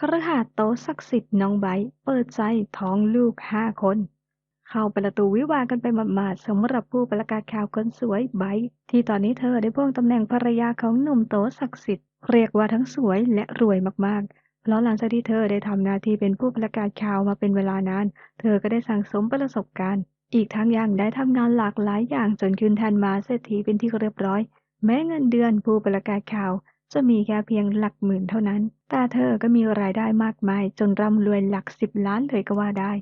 คฤหาสน์โตศักดิ์สิทธิ์น้องไบร์ทเปิดใจท้องลูกห้าคน เข้าประตูวิวากันไปหมาดๆสำหรับผู้ประกาศข่าวคนสวยไบร์ทที่ตอนนี้เธอได้พ่วงตำแหน่งภรรยาของหนุ่มโตศักดิ์สิทธิ์เรียกว่าทั้งสวยและรวยมากๆเพราะหลังจากที่เธอได้ทำหน้าที่เป็นผู้ประกาศข่าวมาเป็นเวลานาน เธอก็ได้สั่งสมประสบการณ์ อีกทั้งยังได้ทำงานหลากหลายอย่างจนขึ้นแทนมาเศรษฐีเป็นที่เรียบร้อย แม้เงินเดือนผู้ประกาศข่าว จะมีแค่เพียงหลักหมื่นเท่านั้น แต่เธอก็มีรายได้มากมาย จนร่ำรวยหลักสิบล้านเลยก็ว่าได้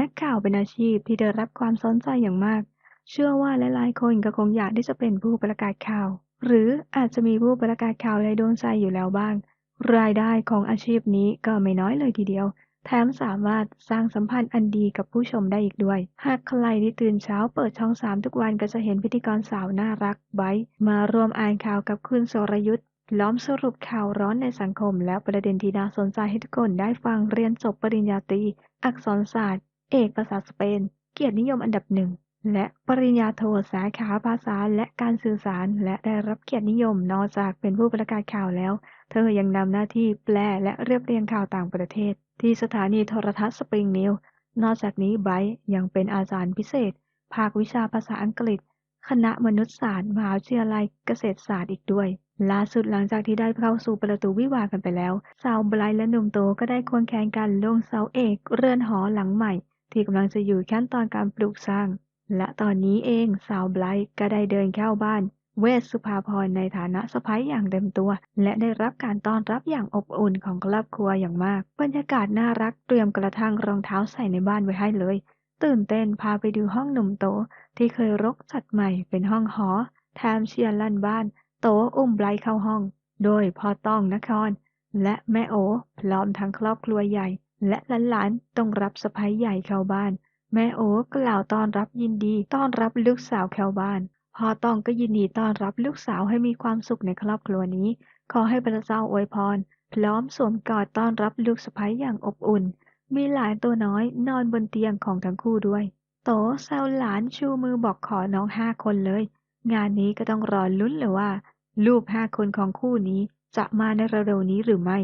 นักข่าวเป็นอาชีพที่ได้รับความสนใจอย่างมาก เชื่อว่าหลายๆคนก็คงอยากที่จะเป็นผู้ประกาศข่าว หรืออาจจะมีผู้ประกาศข่าวในดวงใจอยู่แล้วบ้าง รายได้ของอาชีพนี้ก็ไม่น้อยเลยทีเดียว แถมสามารถสร้างสัมพันธ์อันดีกับผู้ชมได้อีกด้วย หากใครที่ตื่นเช้าเปิดช่องสามทุกวันก็จะเห็นพิธีกรสาวน่ารักไบร์มาร่วมอ่านข่าวกับคุณสรยุทธ ล้อมสรุปข่าวร้อนในสังคม และประเด็นที่น่าสนใจให้ทุกคนได้ฟังเรียนจบปริญญาตรี อักษรศาสตร์ เอกภาษาสเปน เกียรตินิยมอันดับหนึ่ง และปริญญาโทสาขาภาษาและการสื่อสาร และได้รับเกียรตินิยมนอกจากเป็นผู้ประกาศข่าวแล้ว เธอยังนำหน้าที่แปลและเรียบเรียงข่าวต่างประเทศ ที่สถานีโทรทัศน์สปริงนิวนอกจากนี้ไบรท์ยังเป็นอาจารย์พิเศษ ภาควิชาภาษาอังกฤษ คณะมนุษยศาสตร์มหาวิทยาลัยเกษตรศาสตร์อีกด้วย ล่าสุดหลังจากที่ได้เข้าสู่ประตูวิวากันไปแล้ว สาวไบรท์และหนุ่มโตก็ได้ควงแข่งกันลงเสาเอกเรือนหอหลังใหม่ ที่กำลังจะอยู่ขั้นตอนการปลูกสร้าง และตอนนี้เองสาวไบรท์ก็ได้เดินเข้าบ้าน เวสสุภาพรในฐานะสะพ้ายอย่างเต็มตัว และได้รับการต้อนรับอย่างอบอุ่นของครอบครัวอย่างมาก บรรยากาศน่ารักเตรียมกระทั่งรองเท้าใส่ในบ้านไว้ให้เลย ตื่นเต้นพาไปดูห้องหนุ่มโตที่เคยรกจัดใหม่เป็นห้องหอแถมเชียร์ลั่นบ้าน โตอุ้มไบรเข้าห้อง โดยพ่อต้องนคร และแม่โอพร้อมทั้งครอบครัวใหญ่ และหลานๆต้องรับสะพ้ยใหญ่เข้าบ้าน แม่โอกล่าวต้อนรับยินดีต้อนรับลูกสาวเข้าบ้านพ่อต้องก็ยินดีต้อนรับลูกสาวให้มีความสุขในครอบครัวนี้ ขอให้พระเจ้าอวยพร พร้อมสวมกอดต้อนรับลูกสะใภ้อย่างอบอุ่น มีหลานตัวน้อยนอนบนเตียงของทั้งคู่ด้วย โตแซวหลานชูมือบอกขอน้องห้าคนเลย งานนี้ก็ต้องรอลุ้นเลยว่า ลูกห้าคนของคู่นี้จะมาในเร็วๆนี้หรือไม่